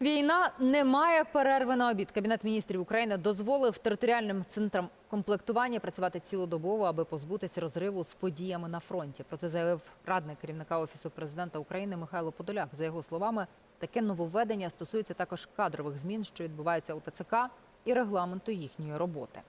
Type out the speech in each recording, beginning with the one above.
Війна не має перерви на обід. Кабінет міністрів України дозволив територіальним центрам комплектування працювати цілодобово, аби позбутися розриву з подіями на фронті. Про це заявив радник керівника офісу президента України Михайло Подоляк. За його словами, таке нововведення стосується також кадрових змін, що відбуваються у ТЦК, і регламенту їхньої роботи.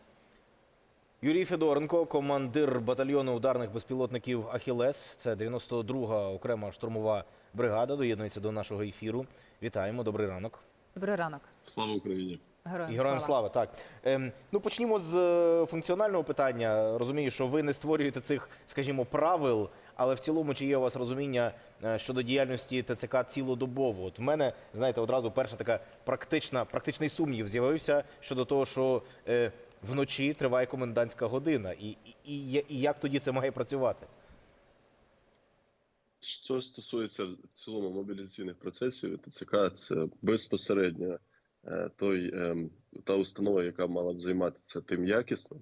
Юрій Федоренко, командир батальйону ударних безпілотників Ахілес. Це 92-га окрема штурмова бригада. Доєднується до нашого ефіру. Вітаємо, добрий ранок. Добрий ранок. Слава Україні! Героям, героям слава. Так ем, ну почнімо з е, функціонального питання. Розумію, що ви не створюєте цих, скажімо, правил, але в цілому чи є у вас розуміння е, щодо діяльності ТЦК цілодобово? От в мене, знаєте, одразу перша така практична, практичний сумнів з'явився щодо того, що е, вночі триває комендантська година, і, і, і, як тоді це має працювати? Що стосується в цілому мобілізаційних процесів, ТЦК це безпосередньо е, той ем, та установа, яка мала б займатися тим якісно.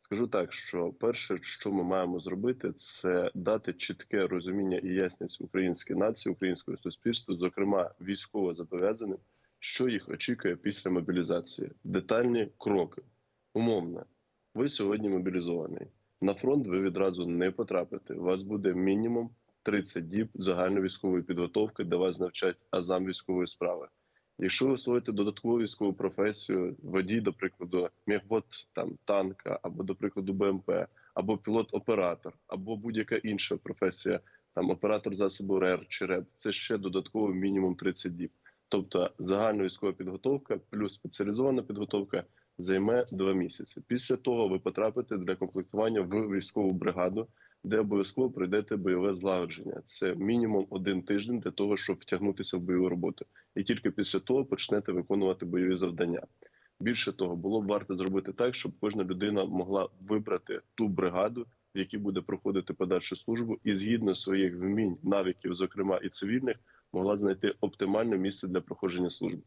Скажу так, що перше, що ми маємо зробити, це дати чітке розуміння і ясність українській нації, українського суспільства, зокрема військово зобов'язаним, що їх очікує після мобілізації. Детальні кроки. Умовно, ви сьогодні мобілізований. На фронт ви відразу не потрапите. У вас буде мінімум 30 діб загальновійськової підготовки, де вас навчать азам військової справи. Якщо ви освоїте додаткову військову професію, водій, до прикладу, мехбот там танка, або до прикладу БМП, або пілот-оператор, або будь-яка інша професія, там оператор засобу РЕР чи РЕБ, це ще додатково мінімум 30 діб. Тобто загальна військова підготовка плюс спеціалізована підготовка займе два місяці. Після того ви потрапите для комплектування в військову бригаду, де обов'язково пройдете бойове злагодження. Це мінімум один тиждень для того, щоб втягнутися в бойову роботу, і тільки після того почнете виконувати бойові завдання. Більше того, було б варто зробити так, щоб кожна людина могла вибрати ту бригаду, в якій буде проходити подальшу службу, і згідно своїх вмінь, навиків, зокрема і цивільних, могла знайти оптимальне місце для проходження служби.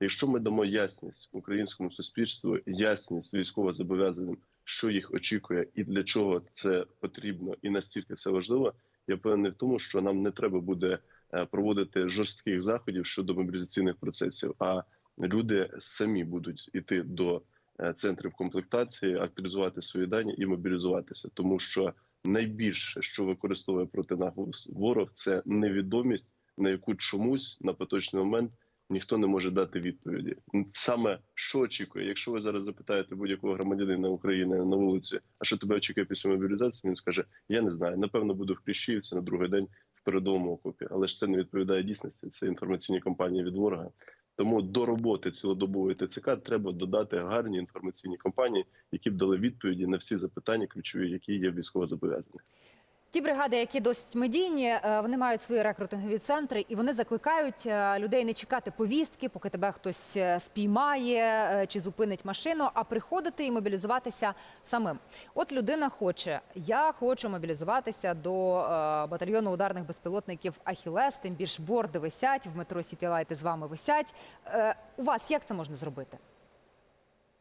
Якщо ми дамо ясність українському суспільству, ясність військовозобов'язаним, що їх очікує і для чого це потрібно, і настільки це важливо, я певний в тому, що нам не треба буде е, проводити жорстких заходів щодо мобілізаційних процесів. А люди самі будуть іти до е, центрів комплектації, актуалізувати свої дані і мобілізуватися, тому що найбільше, що використовує проти нас ворог, це невідомість, на яку чомусь на поточний момент ніхто не може дати відповіді. Саме що очікує, якщо ви зараз запитаєте будь-якого громадянина України на вулиці, а що тебе очікує після мобілізації, він скаже: Я не знаю. Напевно, буду в Кліщівці на другий день в передовому окопі, але ж це не відповідає дійсності. Це інформаційні кампанії від ворога. Тому до роботи цілодобової ТЦК треба додати гарні інформаційні кампанії, які б дали відповіді на всі запитання, ключові, які є військовозобов'язані. Ті бригади, які досить медійні, е, вони мають свої рекрутингові центри, і вони закликають е, людей не чекати повістки, поки тебе хтось е, спіймає чи зупинить машину, а приходити і мобілізуватися самим. От людина хоче: я хочу мобілізуватися до батальйону ударних безпілотників Ахілес. Тим більш борди висять в метро Сітілайти з вами висять. У вас як це можна зробити?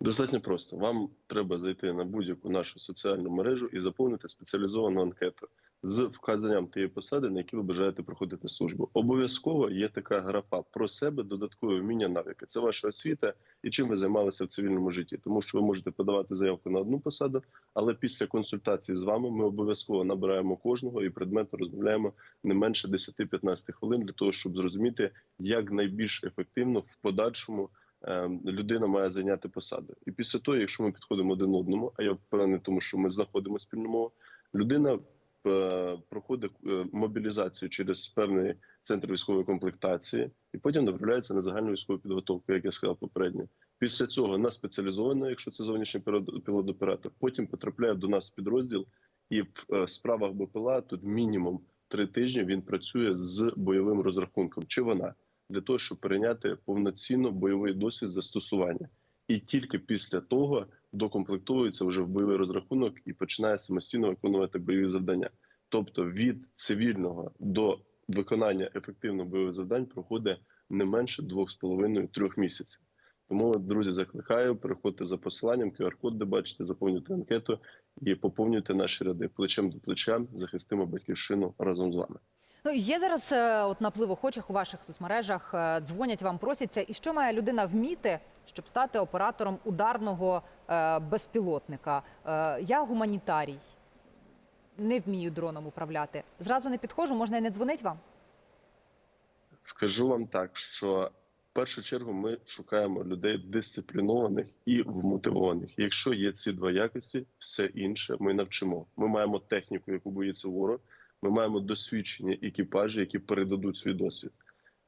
Достатньо просто. Вам треба зайти на будь-яку нашу соціальну мережу і заповнити спеціалізовану анкету з вказанням тієї посади, на які ви бажаєте проходити службу. Обов'язково є така графа про себе, додаткове вміння навики. Це ваша освіта і чим ви займалися в цивільному житті. Тому що ви можете подавати заявку на одну посаду, але після консультації з вами ми обов'язково набираємо кожного і предметно розмовляємо не менше 10-15 хвилин для того, щоб зрозуміти, як найбільш ефективно в подальшому. Е, Людина має зайняти посаду, і після того, якщо ми підходимо один одному, а я впевнений, тому що ми знаходимо спільну мову, людина е, проходить е, мобілізацію через певний центр військової комплектації, і потім направляється на загальну військову підготовку, як я сказав попередньо. Після цього на спеціалізовано, якщо це зовнішній пілот- пілот-оператор, потім потрапляє до нас підрозділ, і в е, справах БПЛА тут мінімум три тижні він працює з бойовим розрахунком. Чи вона для того, щоб перейняти повноцінно бойовий досвід застосування, і тільки після того докомплектується вже в бойовий розрахунок і починає самостійно виконувати бойові завдання. Тобто від цивільного до виконання ефективно бойових завдань проходить не менше двох з половиною трьох місяців. Тому, друзі, закликаю переходьте за посиланням, QR-код, де бачите, заповнюйте анкету і поповнюйте наші ряди плечем до плеча. Захистимо батьківщину разом з вами. Ну, є зараз е, от наплив охочих у ваших соцмережах, е, дзвонять вам, просяться. І що має людина вміти, щоб стати оператором ударного е, безпілотника? Я гуманітарій, не вмію дроном управляти. Зразу не підходжу, можна і не дзвонить вам. Скажу вам так, що в першу чергу ми шукаємо людей дисциплінованих і вмотивованих. Якщо є ці два якості, все інше ми навчимо. Ми маємо техніку, яку боїться ворог. Ми маємо досвідчені екіпажі, які передадуть свій досвід.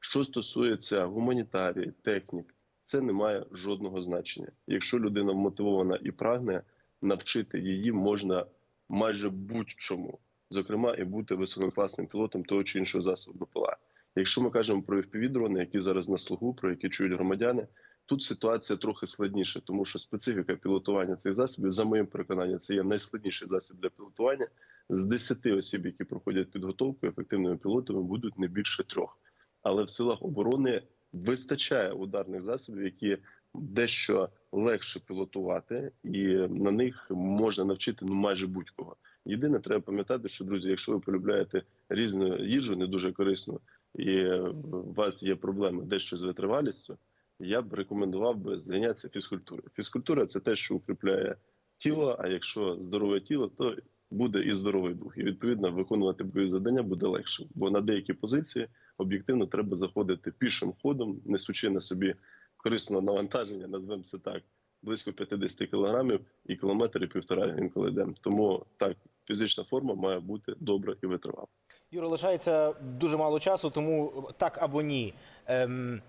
Що стосується гуманітарії, технік, це не має жодного значення. Якщо людина вмотивована і прагне, навчити її можна майже будь-чому, зокрема, і бути висококласним пілотом того чи іншого засобу БПЛА. Якщо ми кажемо про FPV-дрони, які зараз на слугу, про які чують громадяни, тут ситуація трохи складніша, тому що специфіка пілотування цих засобів, за моїм переконанням, це є найскладніший засіб для пілотування. З 10 осіб, які проходять підготовку, ефективними пілотами будуть не більше трьох. Але в силах оборони вистачає ударних засобів, які дещо легше пілотувати, і на них можна навчити ну майже будь-кого. Єдине, треба пам'ятати, що друзі, якщо ви полюбляєте різну їжу, не дуже корисну, і у вас є проблеми дещо з витривалістю, я б рекомендував би зайнятися фізкультурою. Фізкультура це те, що укріпляє тіло. А якщо здорове тіло, то буде і здоровий дух. І відповідно виконувати бойові завдання буде легше. Бо на деякі позиції об'єктивно треба заходити пішим ходом, несучи на собі корисного навантаження, назвемо це так, близько 50 кілограмів і кілометр півтора інколи йдемо. Тому так, фізична форма має бути добра і витривала. Юра, лишається дуже мало часу, тому так або ні. Ем,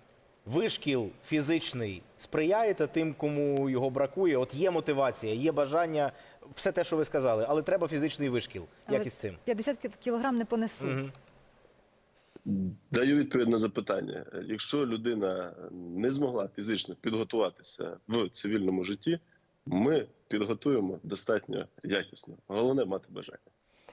вишкіл фізичний сприяєте тим, кому його бракує. От є мотивація, є бажання, все те, що ви сказали, але треба фізичний вишкіл. Але Як із цим? 50 кі- кілограм не понесу. Мгм. Даю відповідь на запитання. Якщо людина не змогла фізично підготуватися в цивільному житті, ми підготуємо достатньо якісно. Головне мати бажання.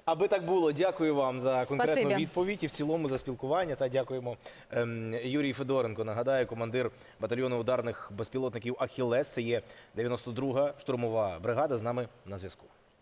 Аби так було, дякую вам за конкретну Спасибі. відповідь і в цілому за спілкування. Та дякуємо ем, Юрій Федоренко. Нагадаю, командир батальйону ударних безпілотників Ахілес. Це є 92-га штурмова бригада. З нами на зв'язку.